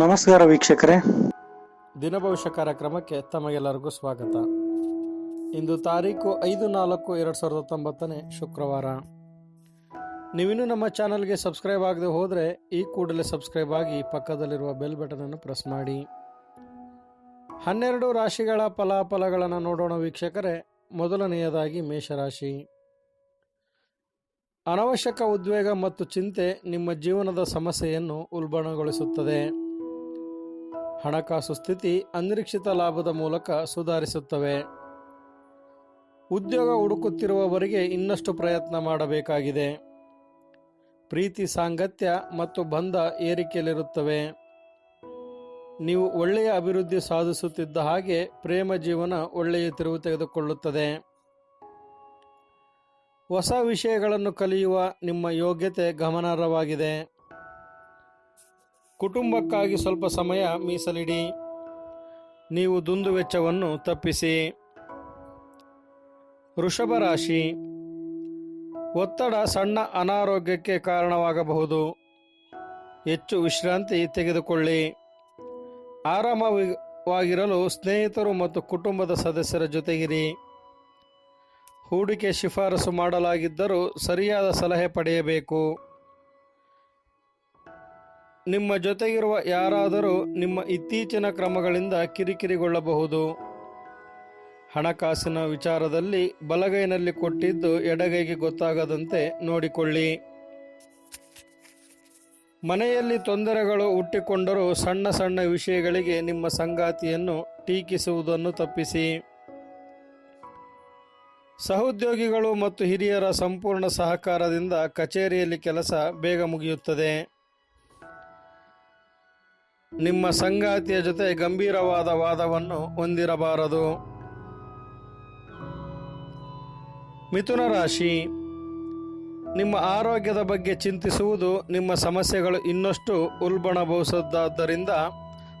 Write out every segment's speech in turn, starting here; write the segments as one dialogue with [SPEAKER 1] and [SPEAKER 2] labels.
[SPEAKER 1] ನಮಸ್ಕಾರ ವೀಕ್ಷಕರೇ.
[SPEAKER 2] ದಿನ ಭವಿಷ್ಯ ಕಾರ್ಯಕ್ರಮಕ್ಕೆ ತಮಗೆಲ್ಲರಿಗೂ ಸ್ವಾಗತ. ಇಂದು ತಾರೀಕು ಐದು ನಾಲ್ಕು ಎರಡು ಸಾವಿರದ ಹತ್ತೊಂಬತ್ತನೇ ಶುಕ್ರವಾರ. ನೀವಿನ್ನೂ ನಮ್ಮ ಚಾನಲ್ಗೆ ಸಬ್ಸ್ಕ್ರೈಬ್ ಆಗದೆ ಹೋದರೆ ಈ ಕೂಡಲೇ ಸಬ್ಸ್ಕ್ರೈಬ್ ಆಗಿ ಪಕ್ಕದಲ್ಲಿರುವ ಬೆಲ್ ಬಟನನ್ನು ಪ್ರೆಸ್ ಮಾಡಿ. ಹನ್ನೆರಡು ರಾಶಿಗಳ ಫಲಾಫಲಗಳನ್ನು ನೋಡೋಣ ವೀಕ್ಷಕರೇ. ಮೊದಲನೆಯದಾಗಿ ಮೇಷರಾಶಿ. ಅನವಶ್ಯಕ ಉದ್ವೇಗ ಮತ್ತು ಚಿಂತೆ ನಿಮ್ಮ ಜೀವನದ ಸಮಸ್ಯೆಯನ್ನು ಉಲ್ಬಣಗೊಳಿಸುತ್ತದೆ. ಹಣಕಾಸು ಸ್ಥಿತಿ ಅನಿರೀಕ್ಷಿತ ಲಾಭದ ಮೂಲಕ ಸುಧಾರಿಸುತ್ತವೆ. ಉದ್ಯೋಗ ಹುಡುಕುತ್ತಿರುವವರಿಗೆ ಇನ್ನಷ್ಟು ಪ್ರಯತ್ನ ಮಾಡಬೇಕಾಗಿದೆ. ಪ್ರೀತಿ, ಸಾಂಗತ್ಯ ಮತ್ತು ಬಂಧ ಏರಿಕೆಯಲ್ಲಿರುತ್ತವೆ. ನೀವು ಒಳ್ಳೆಯ ಅಭಿವೃದ್ಧಿ ಸಾಧಿಸುತ್ತಿದ್ದ ಹಾಗೆ ಪ್ರೇಮ ಜೀವನ ಒಳ್ಳೆಯ ತಿರುವು ತೆಗೆದುಕೊಳ್ಳುತ್ತದೆ. ಹೊಸ ವಿಷಯಗಳನ್ನು ಕಲಿಯುವ ನಿಮ್ಮ ಯೋಗ್ಯತೆ ಗಮನಾರ್ಹವಾಗಿದೆ. ಕುಟುಂಬಕ್ಕಾಗಿ ಸ್ವಲ್ಪ ಸಮಯ ಮೀಸಲಿಡಿ. ನೀವು ದುಂದು ವೆಚ್ಚವನ್ನು ತಪ್ಪಿಸಿ. ವೃಷಭ ರಾಶಿ. ಒತ್ತಡ ಸಣ್ಣ ಅನಾರೋಗ್ಯಕ್ಕೆ ಕಾರಣವಾಗಬಹುದು. ಹೆಚ್ಚು ವಿಶ್ರಾಂತಿ ತೆಗೆದುಕೊಳ್ಳಿ. ಆರಾಮವಾಗಿರಲು ಸ್ನೇಹಿತರು ಮತ್ತು ಕುಟುಂಬದ ಸದಸ್ಯರ ಜೊತೆಗಿರಿ. ಹೂಡಿಕೆ ಶಿಫಾರಸು ಮಾಡಲಾಗಿದ್ದರೂ ಸರಿಯಾದ ಸಲಹೆ ಪಡೆಯಬೇಕು. ನಿಮ್ಮ ಜೊತೆಗಿರುವ ಯಾರಾದರೂ ನಿಮ್ಮ ಇತ್ತೀಚಿನ ಕ್ರಮಗಳಿಂದ ಕಿರಿಕಿರಿಗೊಳ್ಳಬಹುದು. ಹಣಕಾಸಿನ ವಿಚಾರದಲ್ಲಿ ಬಲಗೈನಲ್ಲಿ ಕೊಟ್ಟಿದ್ದು ಎಡಗೈಗೆ ಗೊತ್ತಾಗದಂತೆ ನೋಡಿಕೊಳ್ಳಿ. ಮನೆಯಲ್ಲಿ ತೊಂದರೆಗಳು ಹುಟ್ಟಿಕೊಂಡರೂ ಸಣ್ಣ ಸಣ್ಣ ವಿಷಯಗಳಿಗೆ ನಿಮ್ಮ ಸಂಗಾತಿಯನ್ನು ಟೀಕಿಸುವುದನ್ನು ತಪ್ಪಿಸಿ. ಸಹೋದ್ಯೋಗಿಗಳು ಮತ್ತು ಹಿರಿಯರ ಸಂಪೂರ್ಣ ಸಹಕಾರದಿಂದ ಕಚೇರಿಯಲ್ಲಿ ಕೆಲಸ ಬೇಗ ಮುಗಿಯುತ್ತದೆ. ನಿಮ್ಮ ಸಂಗಾತಿಯ ಜೊತೆ ಗಂಭೀರವಾದ ವಾದವನ್ನು ಹೊಂದಿರಬಾರದು. ಮಿಥುನ ರಾಶಿ. ನಿಮ್ಮ ಆರೋಗ್ಯದ ಬಗ್ಗೆ ಚಿಂತಿಸುವುದು ನಿಮ್ಮ ಸಮಸ್ಯೆಗಳು ಇನ್ನಷ್ಟು ಉಲ್ಬಣಬಹುದಾದ್ದರಿಂದ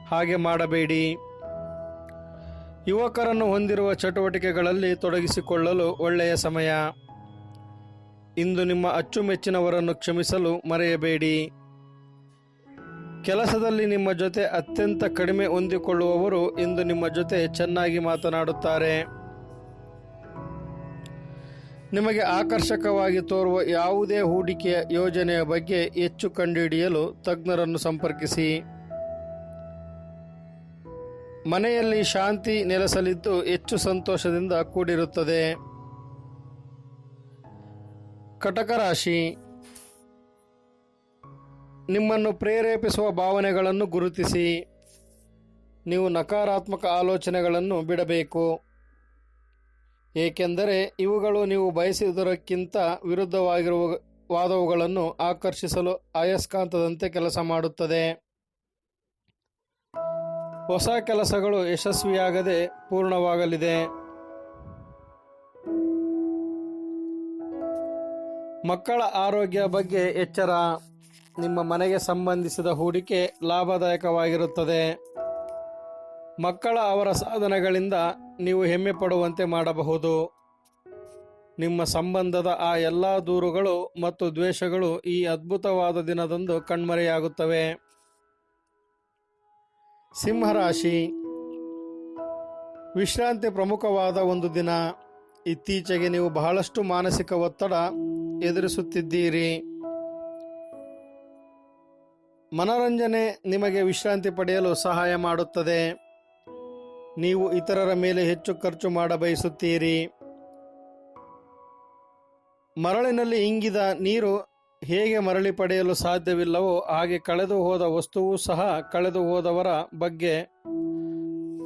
[SPEAKER 2] ಹಾಗೆ ಮಾಡಬೇಡಿ. ಯುವಕರನ್ನು ಹೊಂದಿರುವ ಚಟುವಟಿಕೆಗಳಲ್ಲಿ ತೊಡಗಿಸಿಕೊಳ್ಳಲು ಒಳ್ಳೆಯ ಸಮಯ. ಇಂದು ನಿಮ್ಮ ಅಚ್ಚುಮೆಚ್ಚಿನವರನ್ನು ಕ್ಷಮಿಸಲು ಮರೆಯಬೇಡಿ. ಕೆಲಸದಲ್ಲಿ ನಿಮ್ಮ ಜೊತೆ ಅತ್ಯಂತ ಕಡಿಮೆ ಹೊಂದಿಕೊಳ್ಳುವವರು ಇಂದು ನಿಮ್ಮ ಜೊತೆ ಚೆನ್ನಾಗಿ ಮಾತನಾಡುತ್ತಾರೆ. ನಿಮಗೆ ಆಕರ್ಷಕವಾಗಿ ತೋರುವ ಯಾವುದೇ ಹೂಡಿಕೆಯ ಯೋಜನೆಯ ಬಗ್ಗೆ ಹೆಚ್ಚು ಕಂಡುಹಿಡಿಯಲು ತಜ್ಞರನ್ನು ಸಂಪರ್ಕಿಸಿ. ಮನೆಯಲ್ಲಿ ಶಾಂತಿ ನೆಲೆಸಲಿದ್ದು ಹೆಚ್ಚು ಸಂತೋಷದಿಂದ ಕೂಡಿರುತ್ತದೆ. ಕಟಕ ರಾಶಿ. ನಿಮ್ಮನ್ನು ಪ್ರೇರೇಪಿಸುವ ಭಾವನೆಗಳನ್ನು ಗುರುತಿಸಿ. ನೀವು ನಕಾರಾತ್ಮಕ ಆಲೋಚನೆಗಳನ್ನು ಬಿಡಬೇಕು. ಏಕೆಂದರೆ ಇವುಗಳು ನೀವು ಬಯಸಿದುದಕ್ಕಿಂತ ವಿರುದ್ಧವಾಗಿರುವ ವಾದವುಗಳನ್ನು ಆಕರ್ಷಿಸಲು ಅಯಸ್ಕಾಂತದಂತೆ ಕೆಲಸ ಮಾಡುತ್ತದೆ. ಹೊಸ ಕೆಲಸಗಳು ಯಶಸ್ವಿಯಾಗದೆ ಪೂರ್ಣವಾಗಲಿದೆ. ಮಕ್ಕಳ ಆರೋಗ್ಯ ಬಗ್ಗೆ ಎಚ್ಚರ. ನಿಮ್ಮ ಮನೆಗೆ ಸಂಬಂಧಿಸಿದ ಹೂಡಿಕೆ ಲಾಭದಾಯಕವಾಗಿರುತ್ತದೆ. ಮಕ್ಕಳ ಅವರ ಸಾಧನೆಗಳಿಂದ ನೀವು ಹೆಮ್ಮೆ ಪಡುವಂತೆ ಮಾಡಬಹುದು. ನಿಮ್ಮ ಸಂಬಂಧದ ಆ ಎಲ್ಲ ದೂರುಗಳು ಮತ್ತು ದ್ವೇಷಗಳು ಈ ಅದ್ಭುತವಾದ ದಿನದಂದು ಕಣ್ಮರೆಯಾಗುತ್ತವೆ. ಸಿಂಹರಾಶಿ. ವಿಶ್ರಾಂತಿ ಪ್ರಮುಖವಾದ ಒಂದು ದಿನ. ಇತ್ತೀಚೆಗೆ ನೀವು ಬಹಳಷ್ಟು ಮಾನಸಿಕ ಒತ್ತಡ ಎದುರಿಸುತ್ತಿದ್ದೀರಿ. ಮನರಂಜನೆ ನಿಮಗೆ ವಿಶ್ರಾಂತಿ ಪಡೆಯಲು ಸಹಾಯ ಮಾಡುತ್ತದೆ. ನೀವು ಇತರರ ಮೇಲೆ ಹೆಚ್ಚು ಖರ್ಚು ಮಾಡ ಬಯಸುತ್ತೀರಿ ಮರಳಿನಲ್ಲಿ ಇಂಗಿದ ನೀರು ಹೇಗೆ ಮರಳಿ ಪಡೆಯಲು ಸಾಧ್ಯವಿಲ್ಲವೋ ಹಾಗೆ ಕಳೆದು ಹೋದ ವಸ್ತುವು ಸಹ ಕಳೆದು ಹೋದವರ ಬಗ್ಗೆ,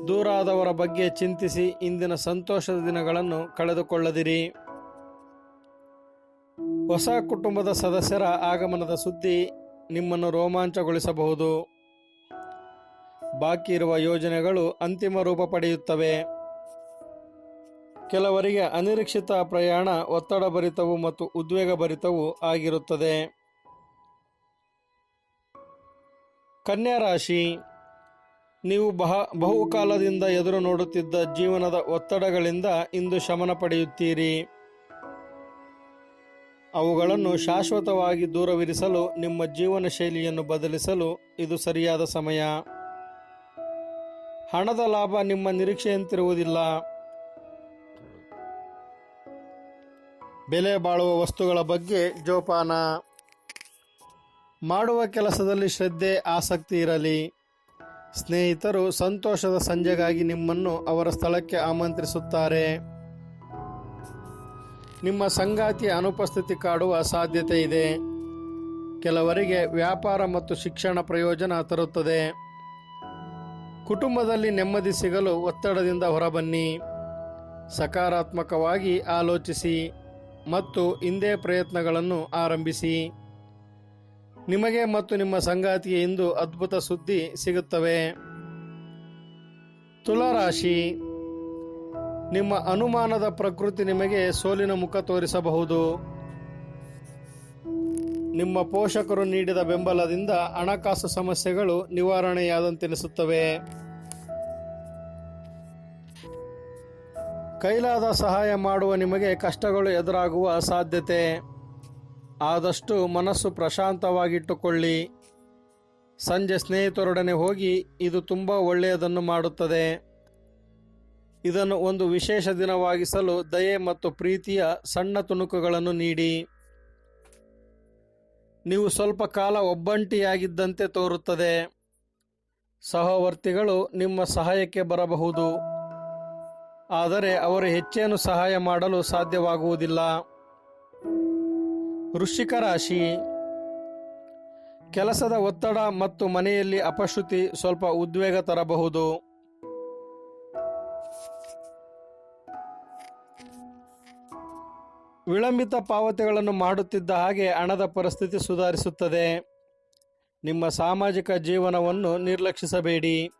[SPEAKER 2] ದೂರಾದವರ ಬಗ್ಗೆ ಚಿಂತಿಸಿ ಇಂದಿನ ಸಂತೋಷದ ದಿನಗಳನ್ನು ಕಳೆದುಕೊಳ್ಳದಿರಿ. ಹೊಸ ಕುಟುಂಬದ ಸದಸ್ಯರ ಆಗಮನದ ಸುದ್ದಿ ನಿಮ್ಮನ್ನು ರೋಮಾಂಚಗೊಳಿಸಬಹುದು. ಬಾಕಿ ಇರುವ ಯೋಜನೆಗಳು ಅಂತಿಮ ರೂಪ ಪಡೆಯುತ್ತವೆ. ಕೆಲವರಿಗೆ ಅನಿರೀಕ್ಷಿತ ಪ್ರಯಾಣ ಒತ್ತಡ ಭರಿತವು ಮತ್ತು ಉದ್ವೇಗ ಉದ್ವೇಗಭರಿತವೂ ಆಗಿರುತ್ತದೆ. ಕನ್ಯಾ ರಾಶಿ, ನೀವು ಬಹ, ಬಹುಕಾಲದಿಂದ ಎದುರು ನೋಡುತ್ತಿದ್ದ ಜೀವನದ ಒತ್ತಡಗಳಿಂದ ಇಂದು ಶಮನ ಪಡೆಯುತ್ತೀರಿ. ಅವುಗಳನ್ನು ಶಾಶ್ವತವಾಗಿ ದೂರವಿರಿಸಲು, ನಿಮ್ಮ ಜೀವನ ಶೈಲಿಯನ್ನು ಬದಲಿಸಲು ಇದು ಸರಿಯಾದ ಸಮಯ. ಹಣದ ಲಾಭ ನಿಮ್ಮ ನಿರೀಕ್ಷೆಯಂತಿರುವುದಿಲ್ಲ. ಬೆಲೆ ಬಾಳುವ ವಸ್ತುಗಳ ಬಗ್ಗೆ ಜೋಪಾನ. ಮಾಡುವ ಕೆಲಸದಲ್ಲಿ ಶ್ರದ್ಧೆ, ಆಸಕ್ತಿ ಇರಲಿ. ಸ್ನೇಹಿತರು ಸಂತೋಷದ ಸಂಜೆಗಾಗಿ ನಿಮ್ಮನ್ನು ಅವರ ಸ್ಥಳಕ್ಕೆ ಆಮಂತ್ರಿಸುತ್ತಾರೆ. ನಿಮ್ಮ ಸಂಗಾತಿಯ ಅನುಪಸ್ಥಿತಿ ಕಾಡುವ ಸಾಧ್ಯತೆ ಇದೆ. ಕೆಲವರಿಗೆ ವ್ಯಾಪಾರ ಮತ್ತು ಶಿಕ್ಷಣ ಪ್ರಯೋಜನ ತರುತ್ತದೆ. ಕುಟುಂಬದಲ್ಲಿ ನೆಮ್ಮದಿ ಸಿಗಲು ಒತ್ತಡದಿಂದ ಹೊರಬನ್ನಿ. ಸಕಾರಾತ್ಮಕವಾಗಿ ಆಲೋಚಿಸಿ. ಮತ್ತು ಇಂದೇ ಪ್ರಯತ್ನಗಳನ್ನು ಆರಂಭಿಸಿ. ನಿಮಗೆ ಮತ್ತು ನಿಮ್ಮ ಸಂಗಾತಿಗೆ ಇಂದು ಅದ್ಭುತ ಸುದ್ದಿ ಸಿಗುತ್ತವೆ. ತುಲಾರಾಶಿ. ನಿಮ್ಮ ಅನುಮಾನದ ಪ್ರಕೃತಿ ನಿಮಗೆ ಸೋಲಿನ ಮುಖ ತೋರಿಸಬಹುದು. ನಿಮ್ಮ ಪೋಷಕರು ನೀಡಿದ ಬೆಂಬಲದಿಂದ ಹಣಕಾಸು ಸಮಸ್ಯೆಗಳು ನಿವಾರಣೆಯಾದಂತೆನಿಸುತ್ತವೆ. ಕೈಲಾದ ಸಹಾಯ ಮಾಡುವ ನಿಮಗೆ ಕಷ್ಟಗಳು ಎದುರಾಗುವ ಸಾಧ್ಯತೆ ಆದಷ್ಟು ಮನಸ್ಸು ಪ್ರಶಾಂತವಾಗಿಟ್ಟುಕೊಳ್ಳಿ. ಸಂಜೆ ಸ್ನೇಹಿತರೊಡನೆ ಹೋಗಿ ಇದು ತುಂಬ ಒಳ್ಳೆಯದನ್ನು ಮಾಡುತ್ತದೆ. ಇದನ್ನು ಒಂದು ವಿಶೇಷ ದಿನವಾಗಿಸಲು ದಯೆ ಮತ್ತು ಪ್ರೀತಿಯ ಸಣ್ಣ ತುಣುಕುಗಳನ್ನು ನೀಡಿ. ನೀವು ಸ್ವಲ್ಪ ಕಾಲ ಒಬ್ಬಂಟಿಯಾಗಿದ್ದಂತೆ ತೋರುತ್ತದೆ. ಸಹವರ್ತಿಗಳು ನಿಮ್ಮ ಸಹಾಯಕ್ಕೆ ಬರಬಹುದು. ಆದರೆ ಅವರು ಹೆಚ್ಚೇನು ಸಹಾಯ ಮಾಡಲು ಸಾಧ್ಯವಾಗುವುದಿಲ್ಲ. ವೃಶ್ಚಿಕ ರಾಶಿ. ಕೆಲಸದ ಒತ್ತಡ ಮತ್ತು ಮನೆಯಲ್ಲಿ ಅಪಶ್ರುತಿ ಸ್ವಲ್ಪ ಉದ್ವೇಗ ತರಬಹುದು. ವಿಳಂಬಿತ ಪಾವತಿಗಳನ್ನು ಮಾಡುತ್ತಿದ್ದ ಹಾಗೆ ಹಣದ ಪರಿಸ್ಥಿತಿ ಸುಧಾರಿಸುತ್ತದೆ. ನಿಮ್ಮ ಸಾಮಾಜಿಕ ಜೀವನವನ್ನು ನಿರ್ಲಕ್ಷಿಸಬೇಡಿ.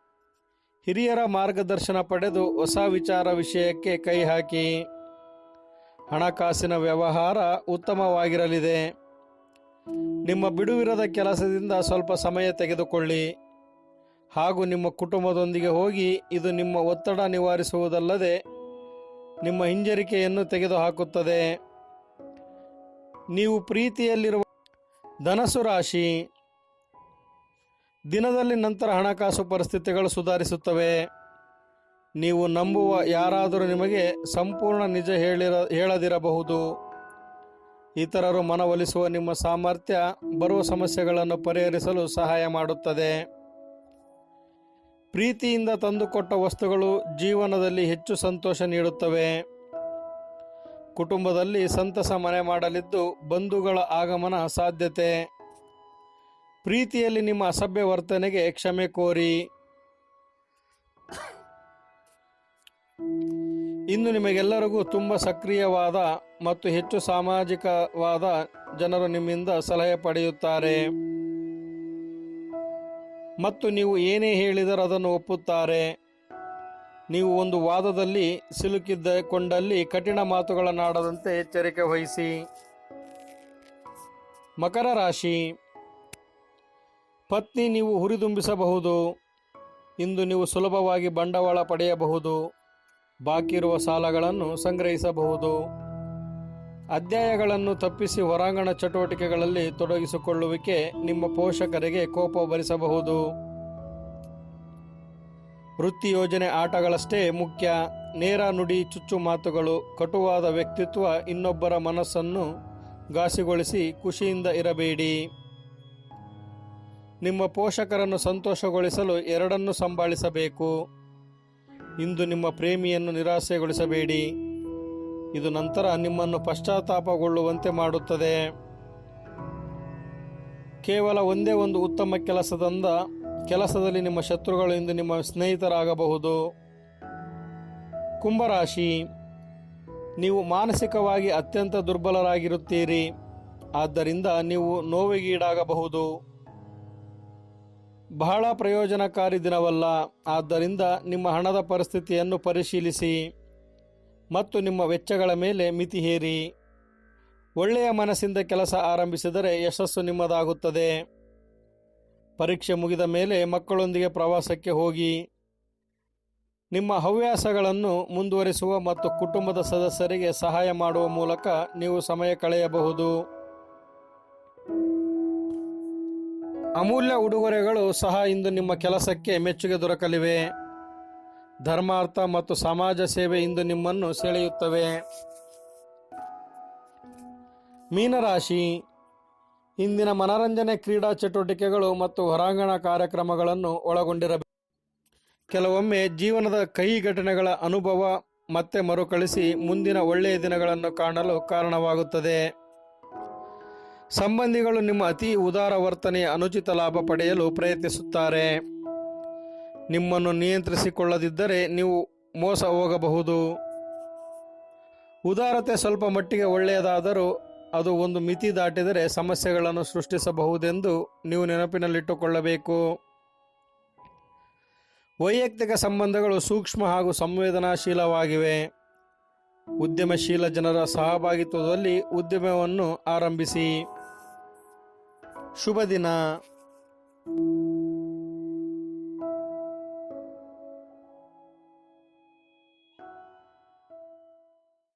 [SPEAKER 2] ಹಿರಿಯರ ಮಾರ್ಗದರ್ಶನ ಪಡೆದು ಹೊಸ ವಿಚಾರ ವಿಷಯಕ್ಕೆ ಕೈ ಹಾಕಿ. ಹಣಕಾಸಿನ ವ್ಯವಹಾರ ಉತ್ತಮವಾಗಿರಲಿದೆ. ನಿಮ್ಮ ಬಿಡುವಿರದ ಕೆಲಸದಿಂದ ಸ್ವಲ್ಪ ಸಮಯ ತೆಗೆದುಕೊಳ್ಳಿ. ಹಾಗೂ ನಿಮ್ಮ ಕುಟುಂಬದೊಂದಿಗೆ ಹೋಗಿ ಇದು ನಿಮ್ಮ ಒತ್ತಡ ನಿವಾರಿಸುವುದಲ್ಲದೆ ನಿಮ್ಮ ಹಿಂಜರಿಕೆಯನ್ನು ತೆಗೆದುಹಾಕುತ್ತದೆ. ನೀವು ಪ್ರೀತಿಯಲ್ಲಿರುವ ಧನಸು ರಾಶಿ. ದಿನದಲ್ಲಿ ನಂತರ ಹಣಕಾಸು ಪರಿಸ್ಥಿತಿಗಳು ಸುಧಾರಿಸುತ್ತವೆ. ನೀವು ನಂಬುವ ಯಾರಾದರೂ ನಿಮಗೆ ಸಂಪೂರ್ಣ ನಿಜ ಹೇಳಿರ, ಹೇಳದಿರಬಹುದು. ಇತರರು ಮನವೊಲಿಸುವ ನಿಮ್ಮ ಸಾಮರ್ಥ್ಯ ಬರುವ ಸಮಸ್ಯೆಗಳನ್ನು ಪರಿಹರಿಸಲು ಸಹಾಯ ಮಾಡುತ್ತದೆ. ಪ್ರೀತಿಯಿಂದ ತಂದುಕೊಟ್ಟ ವಸ್ತುಗಳು ಜೀವನದಲ್ಲಿ ಹೆಚ್ಚು ಸಂತೋಷ ನೀಡುತ್ತವೆ. ಕುಟುಂಬದಲ್ಲಿ ಸಂತಸ ಮನೆ ಮಾಡಲಿದ್ದು ಬಂಧುಗಳ ಆಗಮನ ಸಾಧ್ಯತೆ. ಪ್ರೀತಿಯಲ್ಲಿ ನಿಮ್ಮ ಅಸಭ್ಯ ವರ್ತನೆಗೆ ಕ್ಷಮೆ ಕೋರಿ. ಇಂದು ನಿಮಗೆಲ್ಲರಿಗೂ ತುಂಬ ಸಕ್ರಿಯವಾದ ಮತ್ತು ಹೆಚ್ಚು ಸಾಮಾಜಿಕವಾದ ಜನರು ನಿಮ್ಮಿಂದ ಸಲಹೆ ಪಡೆಯುತ್ತಾರೆ. ಮತ್ತು ನೀವು ಏನೇ ಹೇಳಿದರೂ ಅದನ್ನು ಒಪ್ಪುತ್ತಾರೆ. ನೀವು ಒಂದು ವಾದದಲ್ಲಿ ಸಿಲುಕಿದ್ದ ಕೊಂಡಲ್ಲಿ ಕಠಿಣ ಮಾತುಗಳನ್ನಾಡದಂತೆ ಎಚ್ಚರಿಕೆ ವಹಿಸಿ. ಮಕರ ರಾಶಿ. ಪತ್ನಿ ನೀವು ಹುರಿದುಂಬಿಸಬಹುದು, ಇಂದು ನೀವು ಸುಲಭವಾಗಿ ಬಂಡವಾಳ ಪಡೆಯಬಹುದು, ಬಾಕಿ ಇರುವ ಸಾಲಗಳನ್ನು ಸಂಗ್ರಹಿಸಬಹುದು. ಅಧ್ಯಾಯಗಳನ್ನು ತಪ್ಪಿಸಿ ಹೊರಾಂಗಣ ಚಟುವಟಿಕೆಗಳಲ್ಲಿ ತೊಡಗಿಸಿಕೊಳ್ಳುವಿಕೆ ನಿಮ್ಮ ಪೋಷಕರಿಗೆ ಕೋಪ ಭರಿಸಬಹುದು ವೃತ್ತಿ ಯೋಜನೆ ಆಟಗಳಷ್ಟೇ ಮುಖ್ಯ. ನೇರ ನುಡಿ ಚುಚ್ಚು ಮಾತುಗಳು, ಕಟುವಾದ ವ್ಯಕ್ತಿತ್ವ ಇನ್ನೊಬ್ಬರ ಮನಸ್ಸನ್ನು ಘಾಸಿಗೊಳಿಸಿ ಖುಷಿಯಿಂದ ಇರಬೇಡಿ. ನಿಮ್ಮ ಪೋಷಕರನ್ನು ಸಂತೋಷಗೊಳಿಸಲು ಎರಡನ್ನೂ ಸಂಭಾಳಿಸಬೇಕು. ಇಂದು ನಿಮ್ಮ ಪ್ರೇಮಿಯನ್ನು ನಿರಾಸೆಗೊಳಿಸಬೇಡಿ. ಇದು ನಂತರ ನಿಮ್ಮನ್ನು ಪಶ್ಚಾತ್ತಾಪಗೊಳ್ಳುವಂತೆ ಮಾಡುತ್ತದೆ. ಕೇವಲ ಒಂದೇ ಒಂದು ಉತ್ತಮ ಕೆಲಸದಿಂದ, ಕೆಲಸದಲ್ಲಿ ನಿಮ್ಮ ಶತ್ರುಗಳು ಇಂದು ನಿಮ್ಮ ಸ್ನೇಹಿತರಾಗಬಹುದು. ಕುಂಭರಾಶಿ, ನೀವು ಮಾನಸಿಕವಾಗಿ ಅತ್ಯಂತ ದುರ್ಬಲರಾಗಿರುತ್ತೀರಿ. ಆದ್ದರಿಂದ ನೀವು ನೋವಿಗೀಡಾಗಬಹುದು. ಬಹಳ ಪ್ರಯೋಜನಕಾರಿ ದಿನವಲ್ಲ. ಆದ್ದರಿಂದ ನಿಮ್ಮ ಹಣದ ಪರಿಸ್ಥಿತಿಯನ್ನು ಪರಿಶೀಲಿಸಿ ಮತ್ತು ನಿಮ್ಮ ವೆಚ್ಚಗಳ ಮೇಲೆ ಮಿತಿ ಹೇರಿ. ಒಳ್ಳೆಯ ಮನಸ್ಸಿಂದ ಕೆಲಸ ಆರಂಭಿಸಿದರೆ ಯಶಸ್ಸು ನಿಮ್ಮದಾಗುತ್ತದೆ. ಪರೀಕ್ಷೆ ಮುಗಿದ ಮೇಲೆ ಮಕ್ಕಳೊಂದಿಗೆ ಪ್ರವಾಸಕ್ಕೆ ಹೋಗಿ ನಿಮ್ಮ ಹವ್ಯಾಸಗಳನ್ನು ಮುಂದುವರಿಸುವ ಮತ್ತು ಕುಟುಂಬದ ಸದಸ್ಯರಿಗೆ ಸಹಾಯ ಮಾಡುವ ಮೂಲಕ ನೀವು ಸಮಯ ಕಳೆಯಬಹುದು. ಅಮೂಲ್ಯ ಉಡುಗೊರೆಗಳು ಸಹ ಇಂದು ನಿಮ್ಮ ಕೆಲಸಕ್ಕೆ ಮೆಚ್ಚುಗೆ ದೊರಕಲಿವೆ. ಧರ್ಮಾರ್ಥ ಮತ್ತು ಸಮಾಜ ಸೇವೆ ಇಂದು ನಿಮ್ಮನ್ನು ಸೆಳೆಯುತ್ತವೆ. ಮೀನರಾಶಿ, ಇಂದಿನ ಮನರಂಜನೆ ಕ್ರೀಡಾ ಚಟುವಟಿಕೆಗಳು ಮತ್ತು ಹೊರಾಂಗಣ ಕಾರ್ಯಕ್ರಮಗಳನ್ನು ಒಳಗೊಂಡಿರಬೇಕು. ಕೆಲವೊಮ್ಮೆ ಜೀವನದ ಕಹಿ ಘಟನೆಗಳ ಅನುಭವ ಮತ್ತೆ ಮರುಕಳಿಸಿ ಮುಂದಿನ ಒಳ್ಳೆಯ ದಿನಗಳನ್ನು ಕಾಣಲು ಕಾರಣವಾಗುತ್ತದೆ. ಸಂಬಂಧಿಗಳು ನಿಮ್ಮ ಅತಿ ಉದಾರ ವರ್ತನೆಯ ಅನುಚಿತ ಲಾಭ ಪಡೆಯಲು ಪ್ರಯತ್ನಿಸುತ್ತಾರೆ. ನಿಮ್ಮನ್ನು ನಿಯಂತ್ರಿಸಿಕೊಳ್ಳದಿದ್ದರೆ ನೀವು ಮೋಸ ಹೋಗಬಹುದು. ಉದಾರತೆ ಸ್ವಲ್ಪ ಮಟ್ಟಿಗೆ ಒಳ್ಳೆಯದಾದರೂ ಅದು ಒಂದು ಮಿತಿ ದಾಟಿದರೆ ಸಮಸ್ಯೆಗಳನ್ನು ಸೃಷ್ಟಿಸಬಹುದೆಂದು ನೀವು ನೆನಪಿನಲ್ಲಿಟ್ಟುಕೊಳ್ಳಬೇಕು. ವೈಯಕ್ತಿಕ ಸಂಬಂಧಗಳು ಸೂಕ್ಷ್ಮ ಹಾಗೂ ಸಂವೇದನಾಶೀಲವಾಗಿವೆ. ಉದ್ಯಮಶೀಲ ಜನರ ಸಹಭಾಗಿತ್ವದಲ್ಲಿ ಉದ್ಯಮವನ್ನು ಆರಂಭಿಸಿ. ಶುಭ ದಿನ.